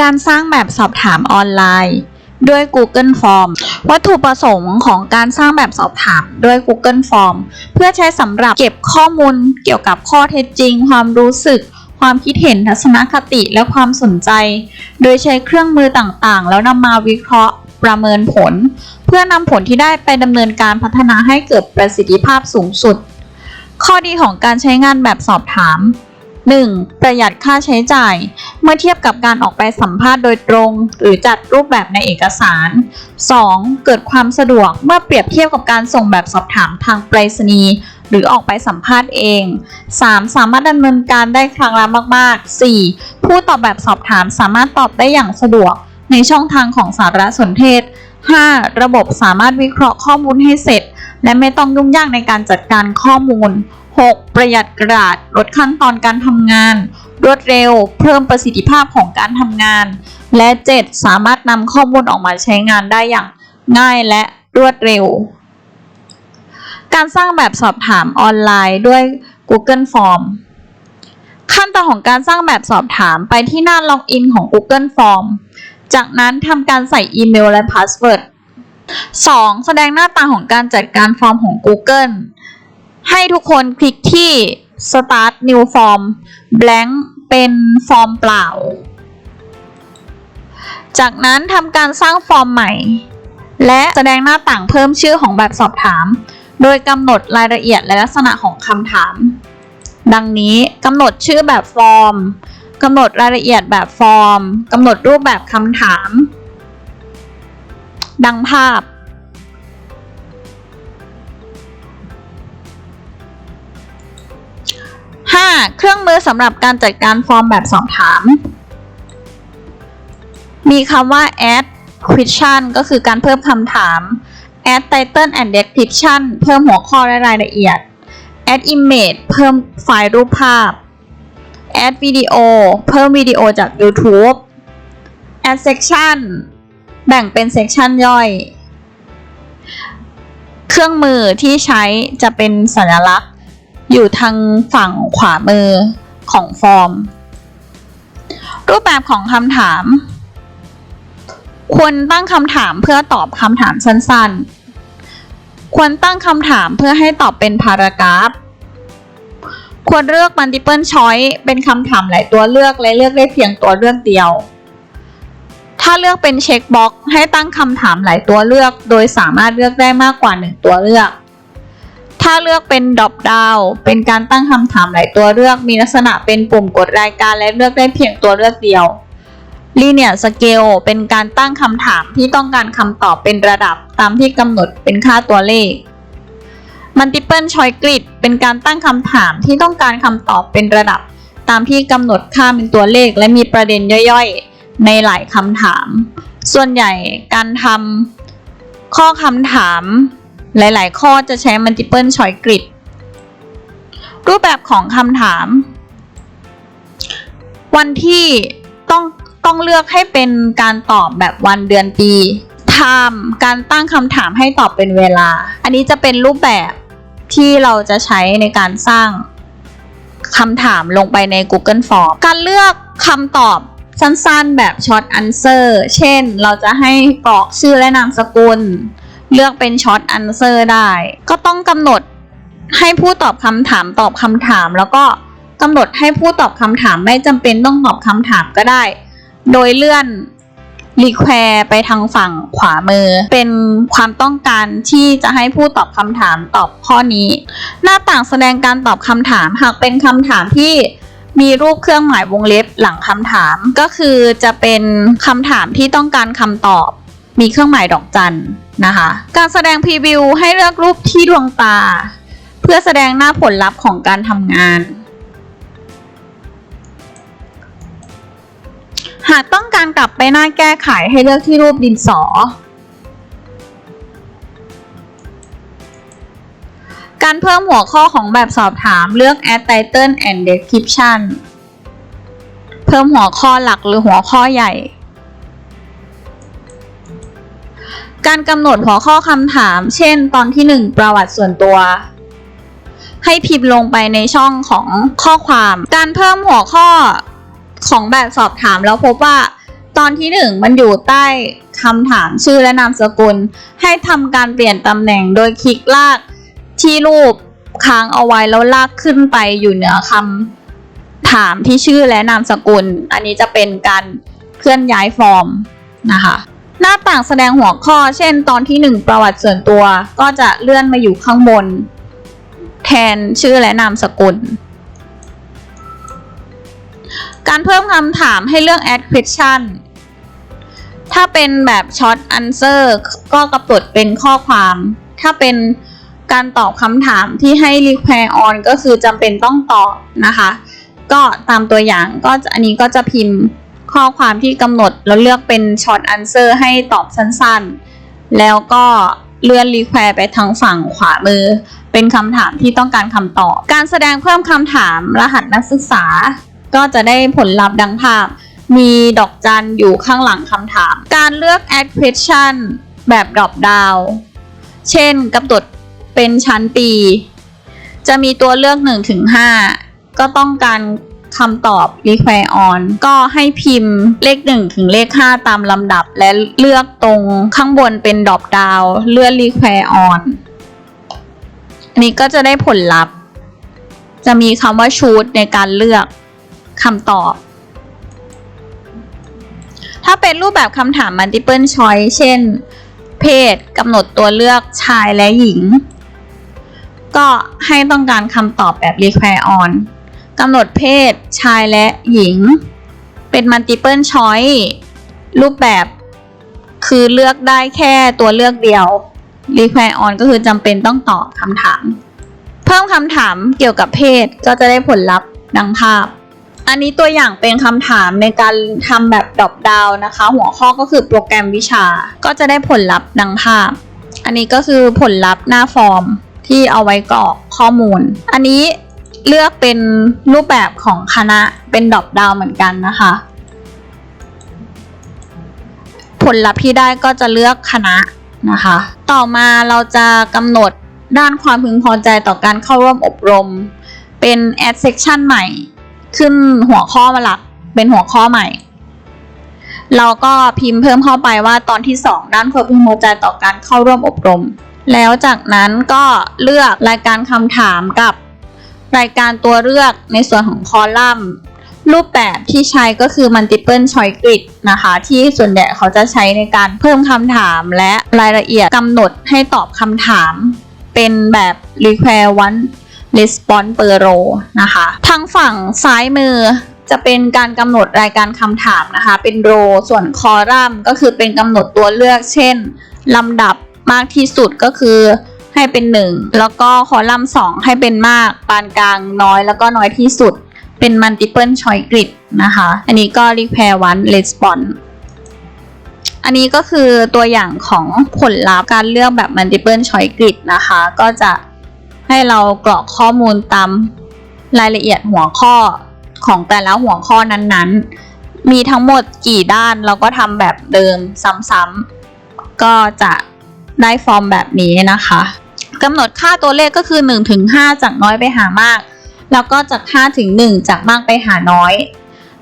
การสร้างแบบสอบถามออนไลน์ ด้วย Google Form วัตถุประสงค์ของการสร้างแบบสอบถามด้วย Google Form เพื่อใช้สำหรับเก็บข้อมูลเกี่ยวกับข้อเท็จจริง ความรู้สึก ความคิดเห็นทัศนคติและความสนใจ โดยใช้เครื่องมือต่างๆ แล้วนำมาวิเคราะห์ประเมินผล เพื่อนำผลที่ได้ไปดำเนินการพัฒนาให้เกิดประสิทธิภาพสูงสุด ข้อดีของการใช้งานแบบสอบถาม 1. ประหยัดค่าใช้จ่าย เมื่อเทียบกับการออกไปสัมภาษณ์โดยตรง หรือจัดรูปแบบในเอกสาร 2. เกิดความสะดวกเมื่อเปรียบเทียบกับการส่งแบบสอบถามทางไปรษณีย์หรือออกไปสัมภาษณ์เอง 3. สามารถดำเนินการได้ครั้งละมาก ๆ 4. ผู้ตอบแบบสอบถามสามารถตอบได้อย่างสะดวก ในช่องทางของสารสนเทศ 5. ระบบสามารถวิเคราะห์ข้อมูลให้เสร็จ และไม่ต้องยุ่งยากในการจัดการข้อมูล 6. ประหยัดกระดาษ ลดขั้นตอนการทำงาน รวดเร็ว เพิ่มประสิทธิภาพของการทำงาน และ 7. สามารถนำข้อมูลออกมาใช้งานได้อย่างง่ายและรวดเร็ว การสร้างแบบสอบถามออนไลน์ด้วย Google Form ขั้นตอนของการสร้างแบบสอบถามไปที่หน้าล็อกอินของ Google Form จากนั้นทำการใส่อีเมลและพาสเวิร์ด 2. แสดงหน้าตาของการจัดการฟอร์มของ Google ให้ทุกคนคลิกที่ Start New Form Blank เป็นฟอร์มเปล่า จากนั้นทำการสร้างฟอร์มใหม่ และแสดงหน้าต่างเพิ่มชื่อของแบบสอบถาม โดยกำหนดรายละเอียดและลักษณะของคำถาม ดังนี้กำหนดชื่อแบบฟอร์มกำหนดรายละเอียดแบบฟอร์มกำหนดรูปแบบคำถาม ดังภาพ เครื่องมือสำหรับการจัดการฟอร์มแบบสอบถาม มีคำว่า add question ก็คือการเพิ่มคำถาม add title and description เพิ่มหัวข้อและรายละเอียด add image เพิ่มไฟล์รูปภาพ add video เพิ่มวิดีโอจาก YouTube add section แบ่งเป็น section ย่อย เครื่องมือที่ใช้จะเป็นสัญลักษณ์ อยู่ทางฝั่งขวามือของฟอร์ม รูปแบบของคำถาม ควรตั้งคำถามเพื่อตอบคำถามสั้นๆ ควรตั้งคำถามเพื่อให้ตอบเป็นพารากราฟ ควรเลือก multiple choice เป็นคำถามหลายตัวเลือกและเลือกได้เพียงตัวเลือกเดียว ถ้าเลือกเป็นเช็คบ็อกให้ตั้งคำถามหลายตัวเลือก โดยสามารถเลือกได้มากกว่า 1 ตัวเลือก ถ้าเลือกเป็น drop down เป็นการตั้งคำถามหลายตัวเลือกมีลักษณะเป็นปุ่มกดรายการและเลือกได้เพียงตัวเลือกเดียว linear scale เป็นการตั้งคำถามที่ต้องการคำตอบเป็นระดับตามที่กำหนดเป็นค่าตัวเลข multiple choice grid เป็นการตั้งคำถามที่ต้องการคำตอบเป็นระดับ ตามที่กำหนดค่าเป็นตัวเลข และมีประเด็นย่อยๆ ในหลายคำถาม ส่วนใหญ่การทำข้อคำถาม หลายๆ ข้อจะใช้ multiple choice grid รูปแบบของคำถาม วันที่ต้องต้องเลือกให้เป็นการตอบแบบวันเดือนปี time การตั้งคำถามให้ตอบเป็นเวลา อันนี้จะเป็นรูปแบบที่เราจะใช้ในการสร้างคำถามลงไปใน Google Form การเลือกคำตอบสั้นๆ แบบ short answer เช่น เราจะให้กรอกชื่อและนามสกุล เลือกเป็น short answer ได้ ก็ต้องกำหนดให้ผู้ตอบคำถามตอบคำถาม แล้วก็กำหนดให้ผู้ตอบคำถามไม่จำเป็นต้องตอบคำถามก็ได้ โดยเลื่อน require ไปทางฝั่งขวามือ เป็นความต้องการที่จะให้ผู้ตอบคำถามตอบข้อนี้ หน้าต่างแสดงการตอบคำถาม หากเป็นคำถามที่มีรูปเครื่องหมายวงเล็บหลังคำถาม ก็คือจะเป็นคำถามที่ต้องการคำตอบ มีเครื่องหมายดอกจัน นะคะ การแสดงพรีวิวให้เลือกรูปที่ดวงตา เพื่อแสดงหน้าผลลัพธ์ของการทำงาน หากต้องการกลับไปหน้าแก้ไขให้เลือกที่รูปดินสอ การเพิ่มหัวข้อของแบบสอบถามเลือก add title and description เพิ่มหัวข้อหลักหรือหัวข้อใหญ่ การกำหนดหัวข้อคำถาม เช่น ตอนที่ 1 ประวัติส่วนตัว ให้พิมพ์ลงไปในช่องของข้อความ การเพิ่มหัวข้อของแบบสอบถามแล้วพบว่าตอนที่หนึ่งมันอยู่ใต้คำถามชื่อและนามสกุล ให้ทำการเปลี่ยนตำแหน่งโดยคลิกลากที่รูปค้างเอาไว้แล้วลากขึ้นไปอยู่เหนือคำถามที่ชื่อและนามสกุล อันนี้จะเป็นการเคลื่อนย้ายฟอร์มนะคะ หน้าต่างแสดงหัวข้อ เช่น ตอนที่หนึ่งประวัติส่วนตัว ก็จะเลื่อนมาอยู่ข้างบน แทนชื่อและนามสกุล การเพิ่มคำถามให้เลือก add question ถ้าเป็นแบบ short answer ก็กำหนดเป็นข้อความ ถ้าเป็นการตอบคำถามที่ให้ require on ก็คือจำเป็นต้องตอบนะคะ ก็ตามตัวอย่างก็อันนี้ก็จะพิมพ์ ข้อความที่กำหนดแล้วเลือกเป็น short answer ให้ตอบสั้นๆ แล้วก็เลื่อน require ไปทางฝั่งขวามือ เป็นคำถามที่ต้องการคำตอบ การแสดงเพิ่มคำถามรหัสนักศึกษา ก็จะได้ผลลัพธ์ดังภาพ มีดอกจันอยู่ข้างหลังคำถาม การเลือก add question แบบ drop down เช่นกำหนดเป็นชั้นปี จะมีตัวเลือก1ถึง5ก็ต้องการ คำตอบ require on ก็ให้พิมพ์เลข 1 ถึงเลข 5 ตามลำดับ และเลือกตรงข้างบนเป็น drop down เลื่อน require on อันนี้ก็จะได้ผลลัพธ์ จะมีคำว่า choose ในการเลือกคำตอบ ถ้าเป็นรูปแบบคำถาม multiple choice เช่น เพศกำหนดตัวเลือกชายและหญิง ก็ให้ต้องการคำตอบแบบ require on กำหนดเพศชายและหญิง เป็น multiple choice รูปแบบคือเลือกได้แค่ตัวเลือกเดียว require on ก็คือจำเป็นต้องตอบคำถาม เพิ่มคำถามเกี่ยวกับเพศก็จะได้ผลลัพธ์ดังภาพ อันนี้ตัวอย่างเป็นคำถามในการทำแบบดรอปดาวนะคะ หัวข้อก็คือโปรแกรมวิชา ก็จะได้ผลลัพธ์ดังภาพ อันนี้ก็คือผลลัพธ์หน้าฟอร์มที่เอาไว้กรอกข้อมูล อันนี้ เลือกเป็นรูปแบบของคณะเป็นดอปดาวเหมือนกันนะคะ ผลลัพธ์ที่ได้ก็จะเลือกคณะนะคะ ต่อมาเราจะกำหนดด้านความพึงพอใจต่อการเข้าร่วมอบรม เป็น add section ใหม่ ขึ้นหัวข้อมาหลักเป็นหัวข้อใหม่ เราก็พิมพ์เพิ่มเข้าไปว่าตอนที่ 2 ด้านความพึงพอใจต่อการเข้าร่วมอบรม แล้วจากนั้นก็เลือกรายการคำถามกับ รายการตัวเลือกในส่วนของคอลัมน์ รูปแบบที่ใช้ก็คือ multiple choice grid นะคะ ที่ส่วนใหญ่เขาจะใช้ในการเพิ่มคำถามและรายละเอียดกำหนดให้ตอบคำถาม เป็นแบบ require one response per row นะคะ ทางฝั่งซ้ายมือจะเป็นการกำหนดรายการคำถามนะคะ เป็น row ส่วนคอลัมน์ก็คือเป็นกำหนดตัวเลือก เช่นลำดับมากที่สุดก็คือ ให้เป็น 1 แล้วก็คอลัมน์2ให้เป็นมาก ปานกลางน้อยแล้วก็น้อยที่สุด เป็น multiple choice grid นะคะ อันนี้ก็ require one response อันนี้ก็คือตัวอย่างของผลลัพธ์การเลือกแบบ multiple choice grid นะคะ ก็จะให้เรากรอกข้อมูลตามรายละเอียดหัวข้อของแต่ละหัวข้อนั้นๆ มีทั้งหมดกี่ด้านเราก็ทำแบบเดิมซ้ำๆก็จะได้ฟอร์มแบบนี้นะคะ กำหนดค่าตัวเลขก็คือ1-5จากน้อยไปหามาก แล้วก็จาก5ถึง1จากมากไปหาน้อย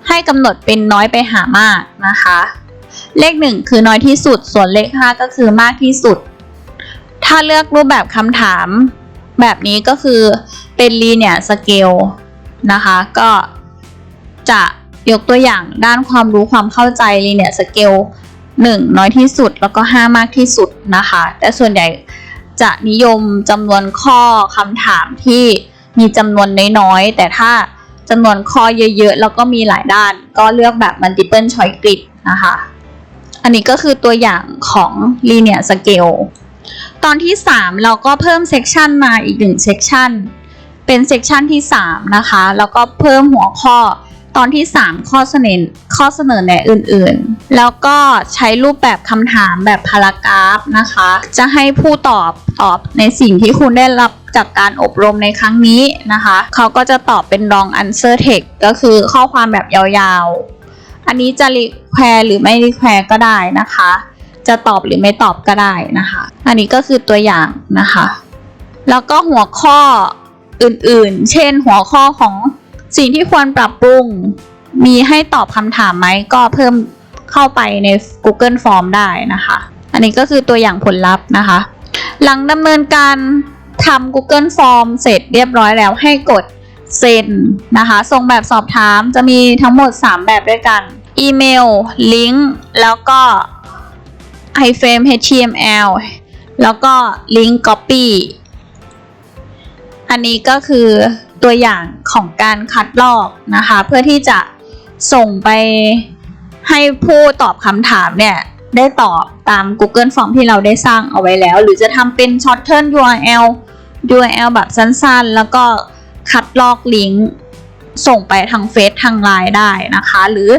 ให้กำหนดเป็นน้อยไปหามากนะคะ เลข 1 คือน้อยที่สุด ส่วนเลข 5 ก็คือมากที่สุด ถ้าเลือกรูปแบบคำถามแบบนี้ก็คือเป็น linear scale นะคะก็จะยกตัวอย่างด้านความรู้ความเข้าใจ linear scale 1น้อยที่สุดแล้วก็ 5 มากที่สุดนะคะ แต่ส่วนใหญ่ จะนิยมจำนวนข้อคำถามที่มีจำนวนน้อยๆ แต่ถ้าจำนวนข้อเยอะๆ แล้วก็มีหลายด้าน ก็เลือกแบบ multiple choice grid นะคะ อันนี้ก็คือตัวอย่างของ linear scale ตอนที่ 3 เราก็เพิ่มเซกชันมาอีกหนึ่งเซกชันเป็นเซกชันที่ 3 นะคะ แล้วก็เพิ่มหัวข้อ ตอนที่ 3 ข้อเสนอข้อเสนอแนะอื่นๆ แล้วก็ใช้รูปแบบคำถามแบบพารากราฟนะคะ จะให้ผู้ตอบตอบในสิ่งที่คุณได้รับจากการอบรมในครั้งนี้นะคะ เขาก็จะตอบเป็น long answer text ก็คือข้อความแบบยาวๆ อันนี้จะ require หรือไม่ require ก็ได้นะคะ จะตอบหรือไม่ตอบก็ได้นะคะ อันนี้ก็คือตัวอย่างนะคะ แล้วก็หัวข้ออื่นๆ เช่นหัวข้อของ สิ่งที่ควรปรับปรุง มีให้ตอบคำถามไหมก็เพิ่มเข้าไปใน Google Form ได้นะคะ อันนี้ก็คือตัวอย่างผลลัพธ์นะคะ หลังดำเนินการทำ Google Form เสร็จเรียบร้อยแล้วให้กดเซ็นนะคะส่งแบบสอบถามจะมีทั้งหมด 3 แบบด้วยกัน อีเมล ลิงก์ แล้วก็ iframe html แล้วก็ลิงก์ copy อันนี้ก็คือ ตัวอย่างของการคัดลอกนะคะ เพื่อที่จะส่งไปให้ผู้ตอบคำถามเนี่ยได้ตอบตาม Google Form ที่เราได้สร้างเอาไว้แล้ว หรือจะทำเป็น shorten URL URL แบบสั้นๆ แล้วก็คัดลอกลิงก์ส่งไปทางเฟซทางไลน์ได้นะคะ หรือ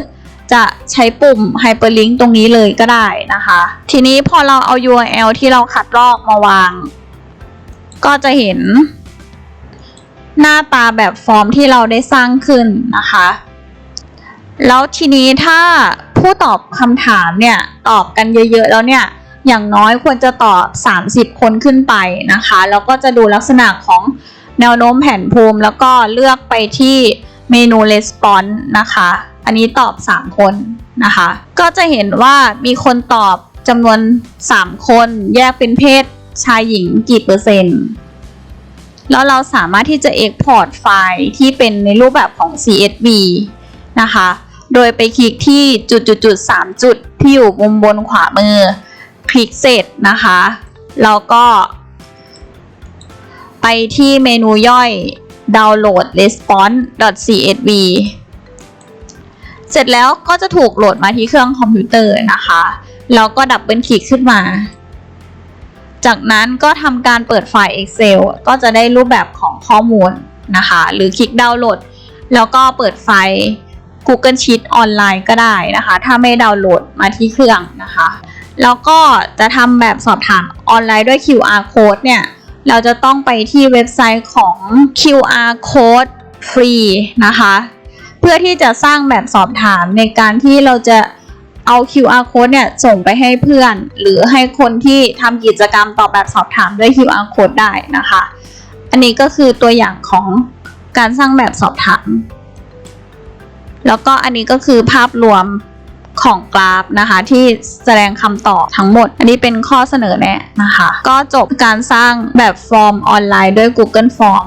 จะใช้ปุ่ม hyperlink ตรงนี้เลยก็ได้นะคะ ทีนี้พอเราเอา URL ที่เราคัดลอกมาวาง ก็จะเห็น หน้าตาแบบฟอร์มที่เราได้สร้างขึ้นนะคะ แล้วทีนี้ถ้าผู้ตอบคำถามเนี่ยตอบกันเยอะๆแล้วเนี่ยอย่างน้อยควรจะตอบ 30 คนขึ้นไปนะคะแล้วก็จะดูลักษณะของแนวโน้มแผนภูมิ แล้วก็เลือกไปที่เมนู response นะคะ อันนี้ตอบ 3 คนนะคะ ก็จะเห็นว่ามีคนตอบจำนวน 3 คน แยกเป็นเพศชายหญิงกี่เปอร์เซ็นต์ แล้วเราสามารถที่จะ export ไฟล์ที่เป็นในรูปแบบของ CSV นะคะ โดยไปคลิกที่จุดจุดจุดสามจุดที่อยู่มุมบนขวามือ คลิกเสร็จนะคะ แล้วก็ ไปที่เมนูย่อย download response.csv เสร็จแล้วก็จะถูกโหลดมาที่เครื่องคอมพิวเตอร์นะคะ แล้วก็ดับเบิลคลิกขึ้นมา จากนั้นก็ทำการเปิดไฟล์ Excel ก็จะได้รูปแบบของข้อมูลนะคะ หรือคลิกดาวน์โหลด แล้วก็เปิดไฟล์ Google Sheet ออนไลน์ก็ได้นะคะ ถ้าไม่ดาวน์โหลดมาที่เครื่องนะคะ แล้วก็จะทำแบบสอบถามออนไลน์ด้วย QR code เนี่ย เราจะต้องไปที่เว็บไซต์ของ QR code ฟรีนะคะ เพื่อที่จะสร้างแบบสอบถามในการที่เราจะ เอา QR code เนี่ยส่งไปให้เพื่อน หรือให้คนที่ทำกิจกรรมตอบแบบสอบถามด้วย QR code ได้นะคะ อันนี้ก็คือตัวอย่างของการสร้างแบบสอบถาม แล้วก็อันนี้ก็คือภาพรวมของกราฟนะคะที่แสดงคำตอบทั้งหมด อันนี้เป็นข้อเสนอแนะนะคะ ก็จบการสร้างแบบฟอร์มออนไลน์ด้วย Google Form